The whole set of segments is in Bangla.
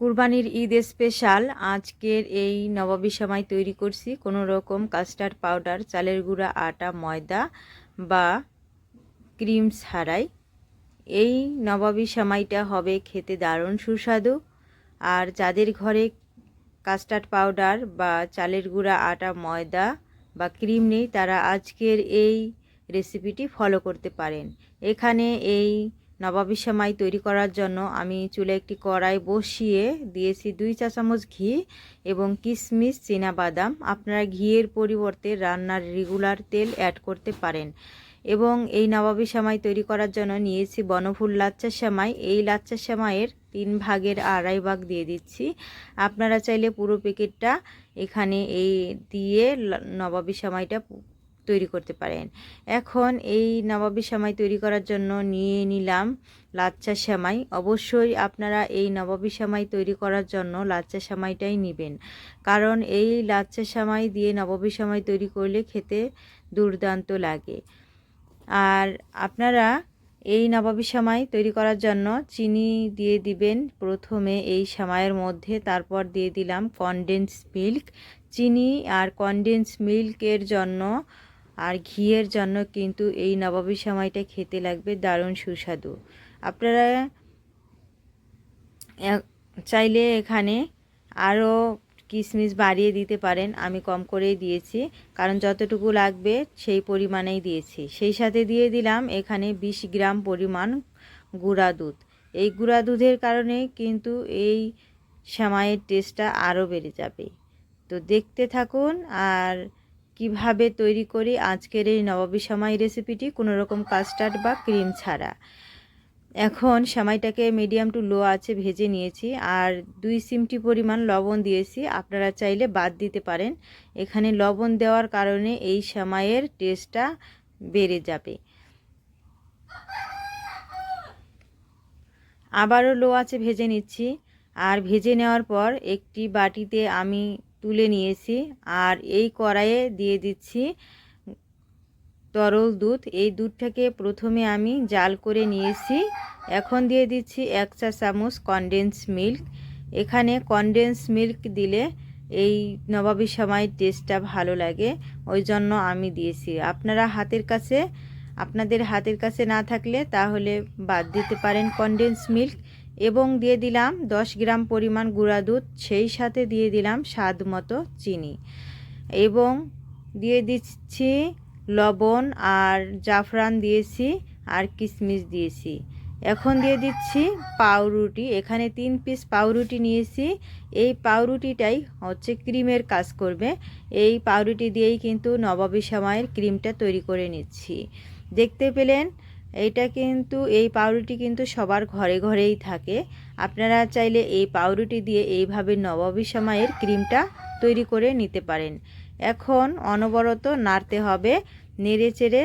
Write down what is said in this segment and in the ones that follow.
কুরবানির ঈদ স্পেশাল। আজকের এই নবাবী সময় তৈরি করছি। কোনো রকম কাস্টার্ড পাউডার, চালের গুঁড়া, আটা, ময়দা বা ক্রিম ছাড়াই। এই নবাবী সময়টা হবে খেতে দারুণ সুস্বাদু। আর যাদের ঘরে কাস্টার্ড পাউডার বা চালের গুঁড়া, আটা, ময়দা বা ক্রিম নেই, তারা আজকের এই রেসিপিটি ফলো করতে পারেন। এখানে এই নবাবী সেমাই তৈরি করার জন্য আমি চুলে একটি কড়াই বসিয়ে দিয়েছি দুই চা চামচ ঘি এবং কিশমিশ বাদাম আপনারা ঘিয়ের পরিবর্তে রান্নার রেগুলার তেল অ্যাড করতে পারেন। এবং এই নবাবী সেমাই তৈরি করার জন্য নিয়েছি বনফুল লাচ্চা সেমাই। এই লাচ্চা সেমাইয়ের তিন ভাগের আড়াই ভাগ দিয়ে দিচ্ছি। আপনারা চাইলে পুরো প্যাকেটটা এখানে এই দিয়ে নবাবী সেমাইটা তৈরি করতে পারেন। এখন এই নবাবী সেমাই তৈরি করার জন্য নিয়ে নিলাম লাচ্চা সেমাই। অবশ্যই আপনারা এই নবাবী সেমাই তৈরি করার জন্য লাচ্চা সেমাইটাই নেবেন। কারণ এই লাচ্চা সেমাই দিয়ে নবাবী সেমাই তৈরি করলে খেতে দুর্দান্ত লাগে। আর আপনারা এই নবাবী সেমাই তৈরি করার জন্য চিনি দিয়ে দিবেন প্রথমে এই সেমাইয়ের মধ্যে, তারপর দিয়ে দিলাম কনডেন্স মিল্ক চিনি আর কনডেন্স মিল্কের জন্য আর ঘিয়ের জন্য কিন্তু এই নবাবী সময়টা খেতে লাগবে দারুণ সুস্বাদু। আপনারা চাইলে এখানে আরও কিশমিশ বাড়িয়ে দিতে পারেন, আমি কম করেই দিয়েছি, কারণ যতটুকু লাগবে সেই পরিমাণেই দিয়েছি। সেই সাথে দিয়ে দিলাম এখানে ২০ গ্রাম পরিমাণ গুঁড়া দুধ। এই গুঁড়া দুধের কারণে কিন্তু এই সেমাইয়ের টেস্টটা আরও বেড়ে যাবে। তো দেখতে থাকুন আর কীভাবে তৈরি করি আজকের এই নবাবী সামাই রেসিপিটি কোনো রকম কাস্টার্ড বা ক্রিম ছাড়া। এখন সামাইটাকে মিডিয়াম টু লো আছে ভেজে নিয়েছি, আর দুই সিমটি পরিমাণ লবণ দিয়েছি। আপনারা চাইলে বাদ দিতে পারেন। এখানে লবণ দেওয়ার কারণে এই সামাইয়ের টেস্টটা বেড়ে যাবে। আবারও লো আছে ভেজে নিচ্ছি, আর ভেজে নেওয়ার পর একটি বাটিতে আমি তুলে নিয়েছি আর এই কড়াইয়ে দিয়ে দিচ্ছি তরল দুধ। এই দুধটাকে প্রথমে আমি জাল করে নিয়েছি। এখন দিয়ে দিচ্ছি এক চা চামচ কনডেন্স মিল্ক এখানে কনডেন্স মিল্ক দিলে এই নবাবী সময়ের টেস্টটা ভালো লাগে, ওই জন্য আমি দিয়েছি। আপনারা হাতের কাছে, আপনাদের হাতের কাছে না থাকলে তাহলে বাদ দিতে পারেন কনডেন্স মিল্ক এবং দিয়ে দিলাম দশ গ্রাম পরিমাণ গুঁড়া দুধ, সেই সাথে দিয়ে দিলাম স্বাদ মতো চিনি। এবং দিয়ে দিচ্ছি লবণ আর জাফরান দিয়েছি আর কিশমিশ দিয়েছি। এখন দিয়ে দিচ্ছি পাউরুটি, এখানে তিন পিস পাউরুটি নিয়েছি। এই পাউরুটিটাই হচ্ছে ক্রিমের কাজ করবে। এই পাউরুটি দিয়েই কিন্তু নবাবী সময়ের ক্রিমটা তৈরি করে নিচ্ছি। দেখতে পেলেন এইটা কিন্তু, এই পাউরুটি কিন্তু সবার ঘরে ঘরেই থাকে। আপনারা চাইলে এই পাউরুটি দিয়ে এইভাবে নবাবী সময়ের ক্রিমটা তৈরি করে নিতে পারেন। এখন অনবরত নাড়তে হবে, নেড়ে চেড়ে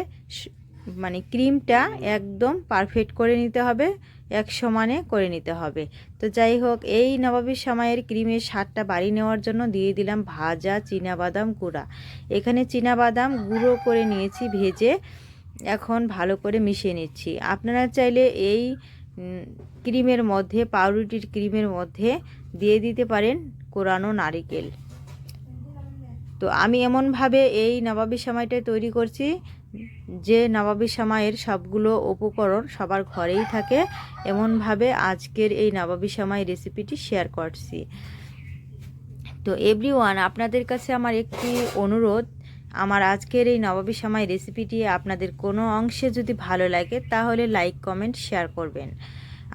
মানে ক্রিমটা একদম পারফেক্ট করে নিতে হবে, এক সমানে করে নিতে হবে। তো যাই হোক, এই নবাবী সময়ের ক্রিমের স্বাদটা বাড়ি নেওয়ার জন্য দিয়ে দিলাম ভাজা বাদাম গুঁড়া। এখানে বাদাম গুঁড়ো করে নিয়েছি, ভেজে এখন ভালো করে মিশিয়ে নিচ্ছি। আপনারা চাইলে এই ক্রিমের মধ্যে, পাউরুটির ক্রিমের মধ্যে দিয়ে দিতে পারেন কোরানো নারিকেল। তো আমি এমনভাবে এই নবাবী সময়টায় তৈরি করছি, যে নবাবী সামাইয়ের সবগুলো উপকরণ সবার ঘরেই থাকে। এমনভাবে আজকের এই নবাবী সময় রেসিপিটি শেয়ার করছি। তো এভরি আপনাদের কাছে আমার একটি অনুরোধ আমার আজকের এই নবাবী সময় রেসিপিটি আপনাদের কোনো অংশে যদি ভালো লাগে, তাহলে লাইক কমেন্ট শেয়ার করবেন।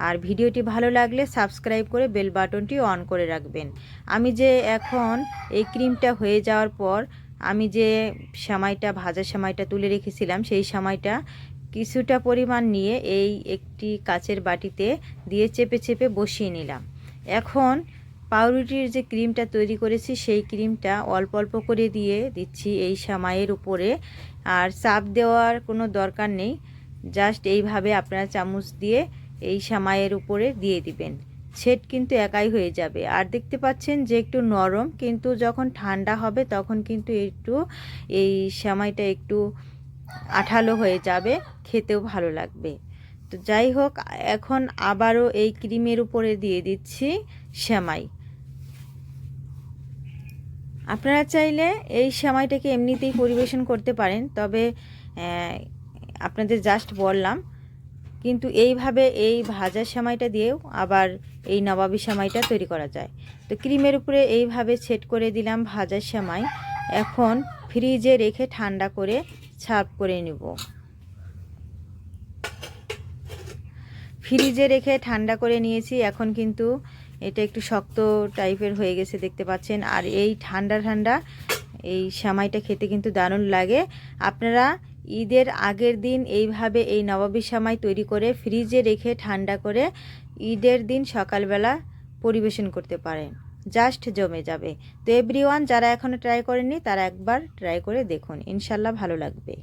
আর ভিডিওটি ভালো লাগলে সাবস্ক্রাইব করে বেল বাটনটি অন করে রাখবেন। আমি যে এখন এই ক্রিমটা হয়ে যাওয়ার পর আমি যে সামাইটা ভাজা সামাইটা তুলে রেখেছিলাম, সেই সামাইটা কিছুটা পরিমাণ নিয়ে এই একটি কাচের বাটিতে দিয়ে চেপে চেপে বসিয়ে নিলাম। এখন পাউরুটির যে ক্রিমটা তৈরি করেছি, সেই ক্রিমটা অল্প অল্প করে দিয়ে দিচ্ছি এই সামাইয়ের উপরে। আর চাপ দেওয়ার কোনো দরকার নেই, জাস্ট এইভাবে আপনারা চামচ দিয়ে এই সামাইয়ের উপরে দিয়ে দিবেন। ছেট কিন্তু একাই হয়ে যাবে। আর দেখতে পাচ্ছেন যে একটু নরম, কিন্তু যখন ঠান্ডা হবে তখন কিন্তু একটু এই সামাইটা একটু আঠালো হয়ে যাবে, খেতেও ভালো লাগবে। তো যাই হোক, এখন আবারও এই ক্রিমের উপরে দিয়ে দিচ্ছি সেমাই। আপনারা চাইলে এই সেমাইটাকে এমনিতেই পরিবেশন করতে পারেন, তবে আপনাদের জাস্ট বললাম, কিন্তু এইভাবে এই ভাজা সেমাইটা দিয়েও আবার এই নবাবি সেমাইটা তৈরি করা যায়। তো ক্রিমের উপরে এইভাবে সেট করে দিলাম ভাজা সেমাই এখন ফ্রিজে রেখে ঠান্ডা করে সার্ভ করে নেব। ফ্রিজে রেখে ঠান্ডা করে নিয়েছি, এখন কিন্তু এটা একটু শক্ত টাইপের হয়ে গেছে দেখতে পাচ্ছেন। আর এই ঠান্ডা ঠান্ডা এই সেমাইটা খেতে কিন্তু দারুণ লাগে। আপনারা ঈদের আগের দিন এইভাবে এই নবাবী সেমাই তৈরি করে ফ্রিজে রেখে ঠান্ডা করে ঈদের দিন সকালবেলা পরিবেশন করতে পারেন। জাস্ট জমে যাবে। তো এভরিওয়ান যারা এখনও ট্রাই করেননি, তারা একবার ট্রাই করে দেখুন। ইনশাল্লাহ ভালো লাগবে।